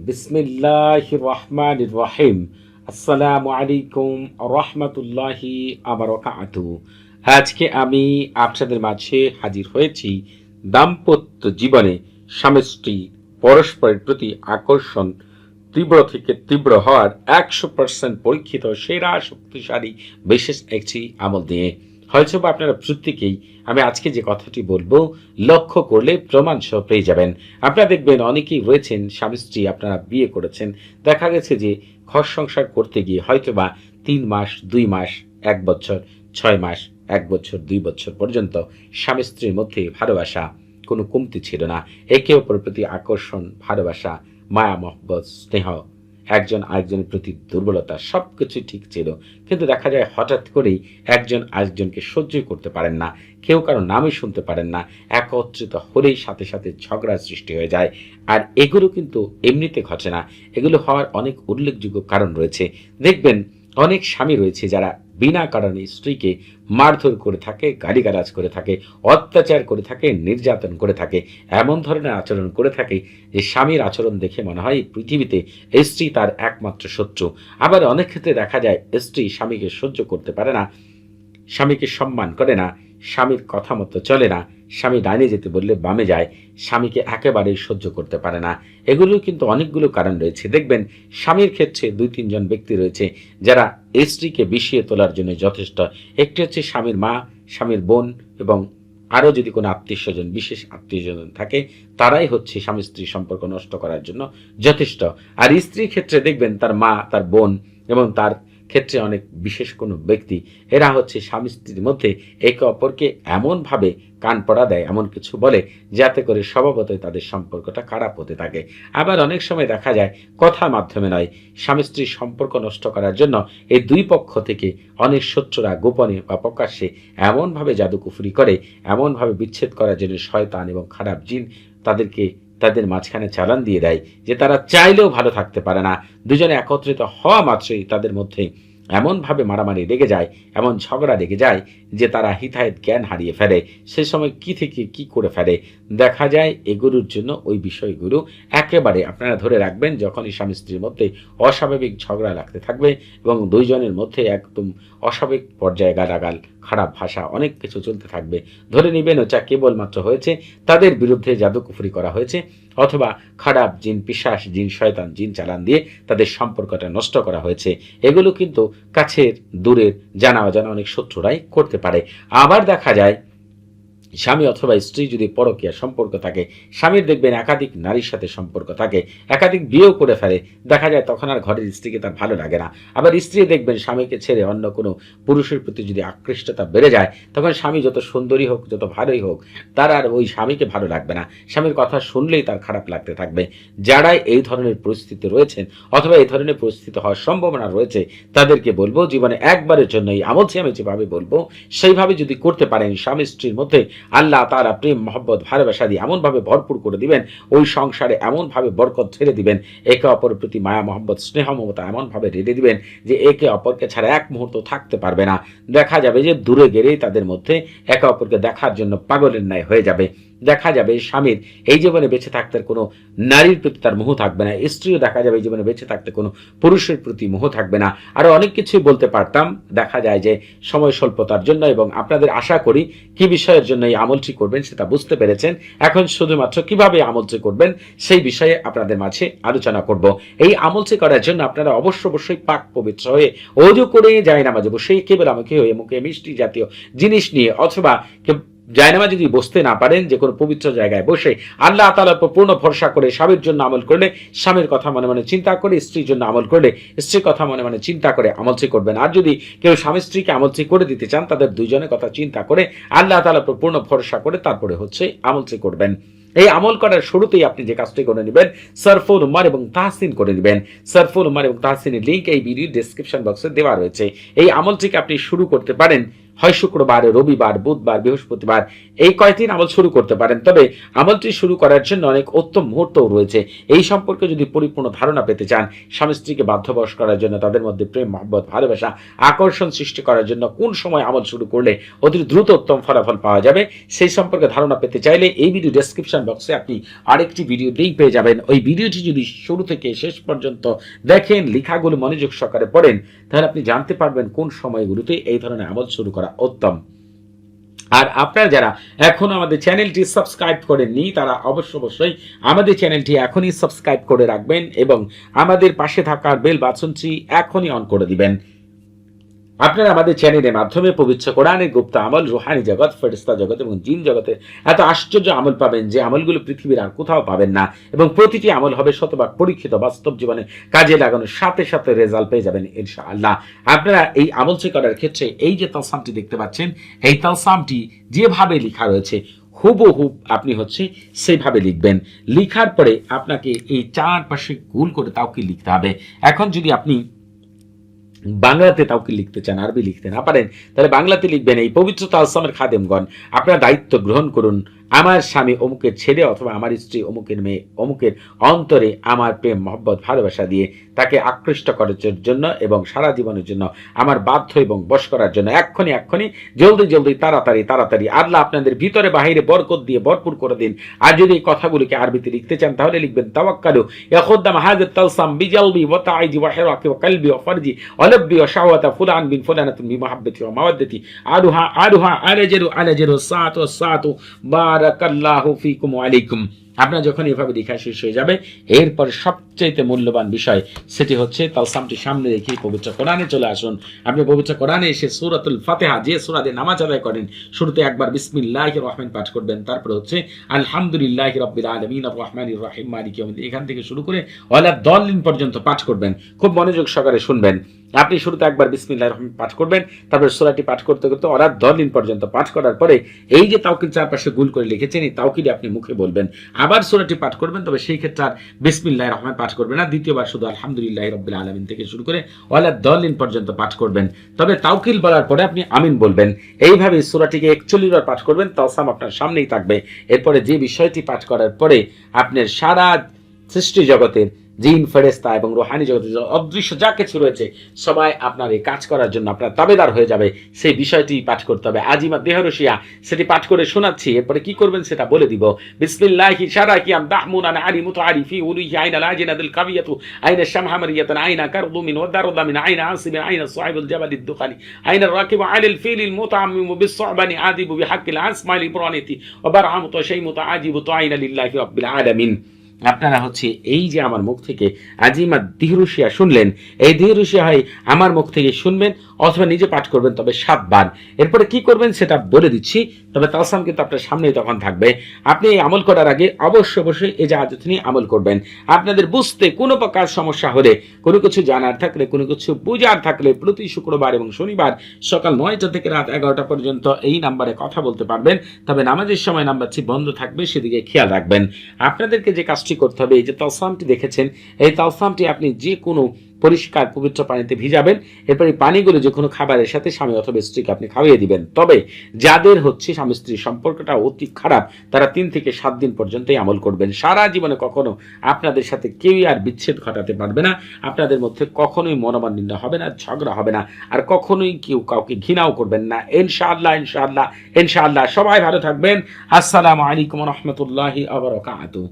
বিসমিল্লাহ রহমান রহিম আসসালামু আলাইকুম রহমতুল্লাহি আবরকাতু আজকে আমি আপনাদের মাঝে হাজির হয়েছি দাম্পত্য জীবনে স্বামী স্ত্রী পরস্পরের প্রতি আকর্ষণ তীব্র থেকে তীব্র হওয়ার একশো পার্সেন্ট পরীক্ষিত সেরা শক্তিশালী বিশেষ একটি আমল দিয়ে হয়তো বা আপনারা প্রত্যেকেই আমি আজকে যে কথাটি বলব, লক্ষ্য করলে প্রমাণ সহ পেয়ে যাবেন। আপনারা দেখবেন অনেকেই রয়েছেন, স্বামী স্ত্রী আপনারা বিয়ে করেছেন, দেখা গেছে যে ঘর সংসার করতে গিয়ে হয়তো বা তিন মাস, দুই মাস, এক বছর, ছয় মাস, এক বছর, দুই বছর পর্যন্ত স্বামী স্ত্রীর মধ্যে ভালোবাসা কোনো কমতি ছিল না। একে অপরের প্রতি আকর্ষণ, ভালোবাসা, মায়া, মহব্বত, স্নেহ একজন আরেকজনের প্রতি দুর্বলতা সব কিছু ঠিক ছিল। কিন্তু দেখা যায় হঠাৎ করেই একজন আরেকজনকে সহ্য করতে পারেন না। কেউ কারও নামই শুনতে পারেন না। একত্রিত হলেই সাথে সাথে ঝগড়ার সৃষ্টি হয়ে যায়। আর এগুলো কিন্তু এমনিতে ঘটে না। এগুলো হওয়ার অনেক উল্লেখযোগ্য কারণ রয়েছে। দেখবেন অনেক স্বামী রয়েছে যারা বিনা কারণে স্ত্রীকে মারধর করে থাকে, গালিগালাজ করে থাকে, অত্যাচার করে থাকে, নির্যাতন করে থাকে, এমন ধরনের আচরণ করে থাকে যে স্বামীর আচরণ দেখে মনে হয় পৃথিবীতে স্ত্রী তার একমাত্র শত্রু। আবার অনেক ক্ষেত্রে দেখা যায় স্ত্রী স্বামীকে সহ্য করতে পারে না স্বামীকে সম্মান করে না, স্বামীর কথা মতো চলে না, স্বামী ডাইনে যেতে বললে বামে যায়, স্বামীকে একেবারেই সহ্য করতে পারে না। এগুলো কিন্তু অনেকগুলো কারণ রয়েছে। দেখবেন, স্বামীর ক্ষেত্রে দুই, তিনজন ব্যক্তি রয়েছে যারা স্ত্রীকে বিষিয়ে তোলার জন্য যথেষ্ট। একটি হচ্ছে স্বামীর মা, স্বামীর বোন এবং আরও যদি কোনো আত্মীয় স্বজন বিশেষ আত্মীয় স্বজন থাকে, তারাই হচ্ছে স্বামী স্ত্রী সম্পর্ক নষ্ট করার জন্য যথেষ্ট। আর স্ত্রীর ক্ষেত্রে দেখবেন, তার মা, তার বোন এবং তার ক্ষেত্রে অনেক বিশেষ কোনো ব্যক্তি, এরা হচ্ছে স্বামী স্ত্রীর মধ্যে একে অপরকে এমনভাবে কান পড়া দেয়, এমন কিছু বলে, যাতে করে স্বভাবতই তাদের সম্পর্কটা খারাপ হতে থাকে। আবার অনেক সময় দেখা যায়, কথার মাধ্যমে নয়, স্বামী স্ত্রীর সম্পর্ক নষ্ট করার জন্য এই দুই পক্ষ থেকে অনেক শত্রুরা গোপনে বা প্রকাশ্যে এমনভাবে জাদুকুফুরি করে, এমনভাবে বিচ্ছেদ করার জন্য শয়তান এবং খারাপ জিন তাদেরকে তাদের মাঝখানে চালান দিয়ে দেয় যে তারা চাইলেও ভালো থাকতে পারে না। দুজনে একত্রিত হওয়া মাত্রই তাদের মধ্যে এমনভাবে মারামারি লেগে যায়, এমন ঝগড়া লেগে যায় যে তারা হিতাহিত জ্ঞান হারিয়ে ফেলে। সে সময় কি থেকে কি করে ফেলে? দেখা যায় এগুলোর জন্য ওই বিষয়গুলো একেবারে আপনারা ধরে রাখবেন যখনই স্বামী স্ত্রীর মধ্যে অস্বাভাবিক ঝগড়া লাগতে থাকবে এবং দুইজনের মধ্যে একদম অস্বাভাবিক পর্যায়ে গালাগাল খারাপ ভাষা, অনেক কিছু চলতে থাকবে। ধরে নিবেন, ওটা কেবলমাত্র হয়েছে তাদের বিরুদ্ধে জাদুকুফুরি করা হয়েছে, অথবা খারাপ জিন পিশাস জিন শয়তান, জিন চালান দিয়ে তাদের সম্পর্কটা নষ্ট করা হয়েছে। এগুলো কিন্তু কাছের, দূরের জানা অজানা অনেক শত্রুরাই করতে পারে। আবার দেখা যায় স্বামী অথবা স্ত্রী যদি পরকীয়া সম্পর্ক থাকে, স্বামীর দেখবেন একাধিক নারীর সাথে সম্পর্ক থাকে, একাধিক বিয়েও করে ফেলে। দেখা যায় তখন আর ঘরের স্ত্রীকে তার ভালো লাগে না। আবার স্ত্রী দেখবেন স্বামীকে ছেড়ে অন্য কোনো পুরুষের প্রতি যদি আকৃষ্টতা বেড়ে যায়, তখন স্বামী যত সুন্দরী হোক, যত ভালোই হোক, তার আর ওই স্বামীকে ভালো লাগবে না। স্বামীর কথা শুনলেই তার খারাপ লাগতে থাকবে। যারাই এই ধরনের পরিস্থিতি রয়েছেন অথবা এই ধরনের পরিস্থিতি হওয়ার সম্ভাবনা রয়েছে, তাদেরকে বলব, জীবনে একবারের জন্য এই আমল আমি যেভাবে বলব, সেইভাবে যদি করতে পারেন, স্বামী স্ত্রীর মধ্যে আল্লাহ তারা প্রেম, মহব্বত, ভালোবাসা দিয়ে এমনভাবে ভরপুর করে দিবেন, ওই সংসারে এমনভাবে বরকত ছেড়ে দিবেন, একে অপরের প্রতি মায়া, মহব্বত, স্নেহ, মমতা এমনভাবে রেঁধে দিবেন যে একে অপরকে ছাড়া এক মুহূর্ত থাকতে পারবে না। দেখা যাবে যে দূরে গেলেই তাদের মধ্যে একে অপরকে দেখার জন্য পাগলের ন্যায় হয়ে যাবে। দেখা যাবে স্বামীর। এই জীবনে বেঁচে থাকতে কোনো নারীর প্রতি তার মোহ থাকবে না। স্ত্রীও দেখা যাবে এই জীবনে বেঁচে থাকতে কোনো পুরুষের প্রতি মোহ থাকবে না। আরও অনেক কিছুই বলতে পারতাম। দেখা যায় যে সময় স্বল্পতার জন্য এবং আপনাদের আশা করি কি বিষয়ের জন্য এই আমলটি করবেন সেটা বুঝতে পেরেছেন। এখন শুধুমাত্র কীভাবে আমলটি করবেন সেই বিষয়ে আপনাদের মাঝে আলোচনা করব। এই আমলটি করার জন্য আপনারা অবশ্য অবশ্যই পাক পবিত্র হয়ে অজু করে যায় নামাজ। বসে কেবল আমাকে হয়ে মুখে মিষ্টি জাতীয় জিনিস নিয়ে অথবা জায়নামা যদি বসতে না পারেন, যে কোনো পবিত্র জায়গায় বসে আল্লাহ তালার উপর পূর্ণ ভরসা করে স্বামীর জন্য আমল করলে স্বামীর কথা মনে মনে চিন্তা করে, স্ত্রীর জন্য আমল করলে স্ত্রীর কথা মনে মনে চিন্তা করে আমলচি করবেন। আর যদি কেউ স্বামী স্ত্রীকে আমলচি করে দিতে চান, তাদের দুইজনের কথা চিন্তা করে আল্লাহ তালার উপর পূর্ণ ভরসা করে তারপরে হচ্ছে আমলচি করবেন। এই আমল করার শুরুতেই আপনি যে কাজটি করে নেবেন, সারফুল উমার এবং তাহসিন করে নেবেন। সারফুল উমার এবং তাহসিনের লিঙ্ক এই ভিডিও ডিসক্রিপশন বক্সে দেওয়া রয়েছে। এই আমলটিকে আপনি শুরু করতে পারেন হয় শুক্রবার, রবিবার, বুধবার, বৃহস্পতিবার এই কয়েকদিন আমল শুরু করতে পারেন। তবে আমলটি শুরু করার জন্য অনেক উত্তম মুহূর্তও রয়েছে। এই সম্পর্কে যদি পরিপূর্ণ ধারণা পেতে চান, স্বামী স্ত্রীকে বাধ্যবশ করার জন্য তাদের মধ্যে প্রেম, মহব্বত, ভালোবাসা, আকর্ষণ সৃষ্টি করার জন্য কোন সময় আমল শুরু করলে অতি দ্রুত উত্তম ফলাফল পাওয়া যাবে, সেই সম্পর্কে ধারণা পেতে চাইলে এই ভিডিও ডেসক্রিপশন বক্সে আপনি আরেকটি ভিডিও লিঙ্ক পেয়ে যাবেন। ওই ভিডিওটি যদি শুরু থেকে শেষ পর্যন্ত দেখেন, লেখাগুলো মনোযোগ সহকারে পড়েন, তাহলে আপনি জানতে পারবেন কোন সময়গুলোতে এই ধরনের আমল শুরু করা উত্তম। আর আপনারা যারা এখনও আমাদের চ্যানেলটি সাবস্ক্রাইব করেননি, তারা অবশ্য অবশ্যই আমাদের চ্যানেলটি এখনই সাবস্ক্রাইব করে রাখবেন এবং আমাদের পাশে থাকার বেল বাটনটি এখনই অন করে দিবেন। আপনারা আমাদের চ্যানেলের মাধ্যমে পবিত্র কোরআনের গুপ্ত আমল, রুহানি জগৎ ফেরিস্তা জগৎ এবং জিন জগতে এত আশ্চর্য আমল পাবেন যে আমলগুলো পৃথিবীর আর কোথাও পাবেন না এবং প্রতিটি আমল হবে শতভাগ পরীক্ষিত, বাস্তব জীবনে কাজে লাগানোর সাথে সাথে রেজাল্ট পেয়ে যাবেন ইনশাআল্লাহ। আপনারা এই আমল করার ক্ষেত্রে এই যে তালসামটি দেখতে পাচ্ছেন, এই তালসামটি যেভাবে লেখা রয়েছে হুবহুব আপনি হচ্ছে সেইভাবে লিখবেন। লিখার পরে আপনাকে এই চারপাশে গুল করে তাওকে লিখতে হবে। এখন যদি আপনি বাংলাতে তাওকে লিখতে চান, আরবি লিখতে না পারেন? তাহলে বাংলাতে লিখবেন এই পবিত্রতা আসলামের খাদেমগণ। আপনার দায়িত্ব গ্রহণ করুন আমার স্বামী অমুকের ছেলে অথবা আমার স্ত্রী অমুকের মেয়ে, অমুকের অন্তরে আমার প্রেম, মহব্বত, ভালোবাসা দিয়ে তাকে আকৃষ্ট করার জন্য এবং সারা জীবনের জন্য আমার বাধ্য এবং বশ করার জন্য এক্ষুনি এক্ষুনি, জলদি জলদি, তাড়াতাড়ি তাড়াতাড়ি, আল্লাহ আপনাদের ভিতরে বাহিরে বরকত দিয়ে ভরপুর করে দিন। আর যদি এই কথাগুলিকে আরবিতে লিখতে চান, তাহলে লিখবেন, তাওয়াক্কালু ইয়াখুদ্দাম হাযাত তালসাম বিজালবি ওয়া তাইজি ওয়া হিরাকি ওয়া কলবি ওয়া ফারজি ওয়া লাব্বি ওয়া শাওয়াতা ফুলান বিন ফুলানাতুন বিমাহাব্বতি ওয়া মাওয়াদ্দাতি। আরুহা আরুহা, আলাজরু আলাজরু, সাতু সাতু বারাকাল্লাহু ফিকুম আপনার যখন এভাবে লেখা শেষ হয়ে যাবে, এরপর সবচাইতে মূল্যবান বিষয় সেটি হচ্ছে তালসামটি সামনে রেখে পবিত্র কোরআনে চলে আসুন। আপনি পবিত্র কোরআনে এসে সুরাতুল ফাতেহা যে সুরাতে নামাজ আদায় করেন, শুরুতে একবার বিসমিল্লাহ রহমান পাঠ করবেন, তারপর হচ্ছে আলহামদুলিল্লাহ রব্বিল আলমিন রহমান রাহিম, মালিক এখান থেকে শুরু করে ওয়ালা দলিন পর্যন্ত পাঠ করবেন। খুব মনোযোগ সহকারে শুনবেন। আপনি শুরুতে একবার বিসমিল্লাহ রহমান পাঠ করবেন, তারপর সুরাটি পাঠ করতে করতে ওরা দলিন পর্যন্ত পাঠ করার পরে এই যে তাওকিল চারপাশে গুল করে লিখেছেন, এই তাওকিলি আপনি মুখে বলবেন। আবার সুরাটি পাঠ করবেন, তবে সেই ক্ষেত্রে আর বিসমিল্লাহ রহমান পাঠ করবেন না। দ্বিতীয়বার শুধু আলহামদুলিল্লাহ রব্বিল আলমিন থেকে শুরু করে ওয়ালা দলিন পর্যন্ত পাঠ করবেন। তবে তাওকিল বলার পরে আপনি আমিন বলবেন। এইভাবে সুরাটিকে একচল্লিশ বার পাঠ করবেন, তাওসাম আপনার সামনেই থাকবে। এরপরে যে বিষয়টি পাঠ করার পরে আপনার সারা সৃষ্টি জগতের জিন ফেরেস্তা এবং রোহানি জগতের যে অদৃশ্য যা কিছু রয়েছে, সবাই আপনার এই কাজ করার জন্য আপনার তাবেদার হয়ে যাবে। সেই বিষয়টি পাঠ করতে হবে। আজিমা দেহরসিয়া সেটি পাঠ করে শোনাচ্ছি। এরপরে কি করবেন সেটা বলে দিব। বিসমিল্লাহি শারাকিয়াম দাহমুন আন আরি মুতারিফি উলুহি আইনা লাজিনাদুল কাবিয়াতু আইনা শামহামারিয়াতান আইনা কারদু মিন ওয়াদারদা মিন আইনা আসিব আইনা সাহিবুল জাবালিদ দুখানি আইনা রাকিবু আলাল ফিলিল মুতাআম্মিমু বিসসাবানি আদিবু বিহাক্কিল আসমাইল ইবরানিতি ওয়া বারহামু তাশাইমু তাআজিবু তাআইনা লিল্লাহি রাব্বিল আলামিন। আপনারা হচ্ছে এই যে আমার মুখ থেকে আজিমা দিহরুশিয়া শুনলেন, এই দিহরুশিয়া হয় আমার মুখ থেকে শুনবেন অথবা নিজে পাঠ করবেন, তবে সাতবার। এরপরে কি করবেন সেটা বলে দিচ্ছি, তবে তালসাম কিন্তু আপনার সামনেই তখন থাকবে। আপনি এই আমল করার আগে অবশ্যই অবশ্যই এই জাহাজত নিয়ে আমল করবেন। আপনাদের বুঝতে কোনো প্রকার সমস্যা হলে, কোনো কিছু জানার থাকলে, কোনো কিছু বুঝার থাকলে প্রতি শুক্রবার এবং শনিবার সকাল নয়টা থেকে রাত এগারোটা পর্যন্ত এই নাম্বারে কথা বলতে পারবেন। তবে নামাজের সময় নাম্বারটি বন্ধ থাকবে, সেদিকে খেয়াল রাখবেন। আপনাদেরকে যে কাজটি করতে হবে। এই যে তালসামটি দেখেছেন, এই তালসামটি আপনি যে কোনো পরিষ্কার পবিত্র পানিতে ভিজাবেন। এরপর পানিগুলো যে কোনো খাবারের সাথে স্বামী অথবা স্ত্রীকে আপনি খাওয়িয়ে দিবেন। তবে যাদের হচ্ছে স্বামী স্ত্রীর সম্পর্কটা অতি খারাপ, তারা তিন থেকে সাত দিন পর্যন্তই আমল করবেন। সারা জীবনে কখনো আপনাদের সাথে কেউই আর বিচ্ছেদ ঘটাতে পারবে না। আপনাদের মধ্যে কখনোই মনোমালিন্য হবে না, ঝগড়া হবে না। আর কখনোই কেউ কাউকে ঘৃণাও করবেন না। ইনশাআল্লাহ ইনশাআল্লাহ ইনশাআল্লাহ। সবাই ভালো থাকবেন। আসসালামু আলাইকুম রহমতুল্লাহি আবরকাত